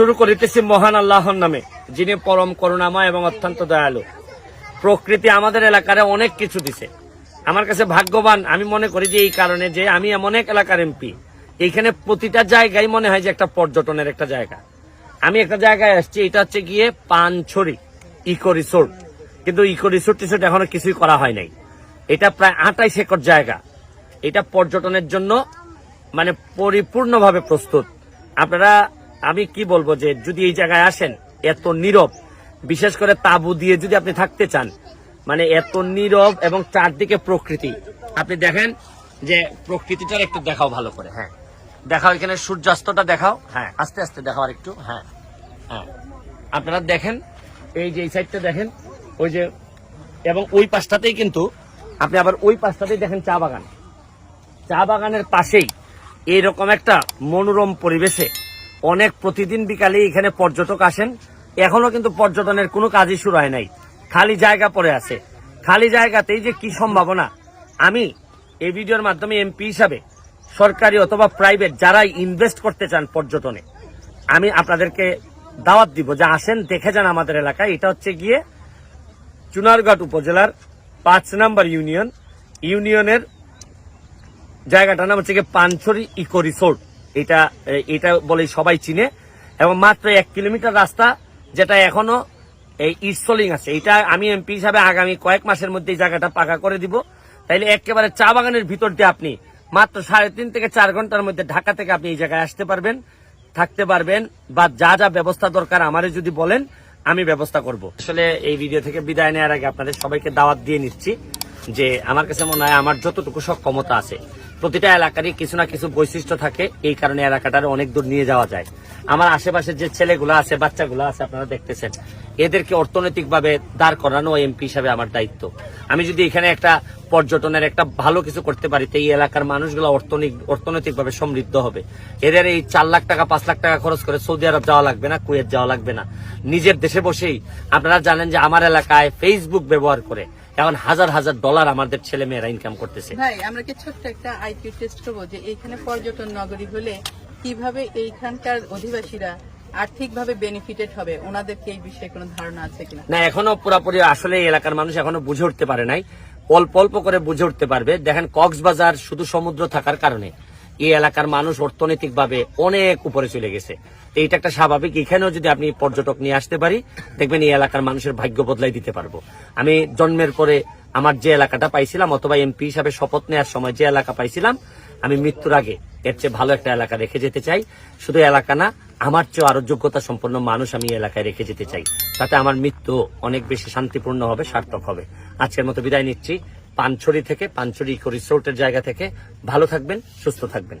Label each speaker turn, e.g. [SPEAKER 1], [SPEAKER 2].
[SPEAKER 1] শুরু করিতেছি মহান আল্লাহর নামে, যিনি পরম করুণাময় এবং অত্যন্ত দয়ালু। প্রকৃতি আমাদের এলাকার অনেক কিছু দিছে। আমার কাছে ভাগ্যবান, আমি মনে করি যে এই কারণে যে আমি এমন এক এলাকার এমপি, এইখানে প্রতিটা জায়গায় মনে হয় যে একটা পর্যটনের একটা জায়গা। আমি একটা জায়গায় আসছি, এটা হচ্ছে গিয়ে পানছড়ি ইকো রিসোর্ট। কিন্তু ইকো রিসোর্ট টিসোর্ট এখনও কিছুই করা হয় নাই। এটা প্রায় আঠাইশ একর জায়গা। এটা পর্যটনের জন্য মানে পরিপূর্ণভাবে প্রস্তুত। আপনারা আমি কি বলব যে যদি এই জায়গায় আসেন, এত নীরব, বিশেষ করে তাবু দিয়ে যদি আপনি থাকতে চান মানে এত নীরব এবং চারদিকে প্রকৃতি। আপনি দেখেন যে প্রকৃতিটার একটু দেখাও ভালো করে হ্যাঁ। দেখাও এখানে সূর্যাস্তটা দেখাও হ্যাঁ। আস্তে আস্তে দেখাও আর একটু হ্যাঁ। হ্যাঁ। আপনারা দেখেন, এই যে এই সাইডটা দেখেন, ওই যে, এবং ওই পাশটাতেই কিন্তু আপনি আবার ওই পাশটাতেই দেখেন চা বাগান। চা বাগানের পাশেই এইরকম একটা মনোরম পরিবেশে অনেক প্রতিদিন বিকালে এখানে পর্যটক আসেন। এখনও কিন্তু পর্যটনের কোনো কাজই শুরু হয় নাই। খালি জায়গা পড়ে আছে। খালি জায়গাতেই যে কি সম্ভাবনা? আমি এই ভিডিওর মাধ্যমে এমপি হিসাবে, সরকারি অথবা প্রাইভেট যারাই ইনভেস্ট করতে চান পর্যটনে, আমি আপনাদেরকে দাওয়াত দিব যে আসেন, দেখে যান আমাদের এলাকায়। এটা হচ্ছে গিয়ে চুনারঘাট উপজেলার পাঁচ নাম্বার ইউনিয়ন। ইউনিয়নের জায়গাটার নাম হচ্ছে গিয়ে পানছড়ি ইকো রিসোর্ট। এটা এটা বলে সবাই চিনে। এবং মাত্র এক কিলোমিটার রাস্তা, যেটা এখনও এই ইটসলিং আছে। এটা আমি এমপি হিসাবে আগামী কয়েক মাসের মধ্যে জায়গাটা পাকা করে দিব। তাইলে একেবারে চা বাগানের ভিতর দিয়ে আপনি মাত্র সাড়ে তিন থেকে চার ঘণ্টার মধ্যে ঢাকা থেকে আপনি এই জায়গায় আসতে পারবেন, থাকতে পারবেন, বা যা যা ব্যবস্থা দরকার আমারে যদি বলেন, আমি ব্যবস্থা করব। আসলে এই ভিডিও থেকে বিদায় নেওয়ার আগে আপনাদের সবাইকে দাওয়াত দিয়ে নিচ্ছি যে, আমার কাছে মনে হয় আমার যতটুকু সক্ষমতা আছে প্রতিটা এলাকারই কিছু না কিছু বৈশিষ্ট্য থাকে, এই কারণে এলাকাটার অনেক দূর নিয়ে যাওয়া যায়। আমার আশেপাশে যে ছেলেগুলো আছে, বাচ্চাগুলো আছে, আপনারা দেখতেছেন। এদেরকে অর্থনৈতিকভাবে দাঁড় করানো এমপি হিসাবে আমার দায়িত্ব। আমি যদি এখানে একটা পর্যটনের একটা ভালো কিছু করতে পারি, তো এই এলাকার মানুষগুলো অর্থনৈতিক অর্থনৈতিকভাবে সমৃদ্ধ হবে। এদের এই চার লাখ টাকা, পাঁচ লাখ টাকা খরচ করে সৌদি আরব যাওয়া লাগবে না, কুয়েত যাওয়া লাগবে না। নিজের দেশে বসেই আপনারা জানেন যে আমার এলাকায় ফেসবুক ব্যবহার করে এখন হাজার হাজার ডলার আমাদের ছেলে মেয়েরা ইনকাম করতেছে।
[SPEAKER 2] ভাই আমরা কি ছোট্ট একটা আইকিউ টেস্ট করব যে এইখানে পর্যটন নগরী হলে কীভাবে এইখানকার অধিবাসীরা আর্থিকভাবে বেনিফিটেড হবে? ওনাদেরকে এই বিষয়ে কোনো ধারণা আছে কিনা?
[SPEAKER 1] না এখনও পুরাপুরি আসলে এলাকার মানুষ এখনও বুঝে উঠতে পারে নাই। অল্প অল্প করে বুঝে উঠতে পারবে। দেখেন কক্সবাজার শুধু সমুদ্র থাকার কারণে। এই এলাকার মানুষ অর্থনৈতিক ভাবে অনেক উপরে চলে গেছে। এইটা একটা স্বাভাবিক। এখানেও যদি আপনি পর্যটক নিয়ে আসতে পারি, দেখবেন এই এলাকার মানুষের ভাগ্য বদলাই দিতে পারব। আমি জন্মের পরে আমার যে এলাকাটা পাইছিলাম, অথবা এমপি হিসাবে শপথ নেওয়ার সময় যে এলাকা পাইছিলাম, আমি মৃত্যুর আগে এর চেয়ে ভালো একটা এলাকা রেখে যেতে চাই। শুধু এলাকা না, আমার চেয়ে আরও যোগ্যতা সম্পন্ন মানুষ আমি এলাকায় রেখে যেতে চাই। তাতে আমার মৃত্যু অনেক বেশি শান্তিপূর্ণ হবে, সার্থক হবে। আজকের মতো বিদায় নিচ্ছি। পানছড়ি থেকে পানছড়ি ইকো রিসোর্টের জায়গা থেকে। ভালো থাকবেন সুস্থ থাকবেন।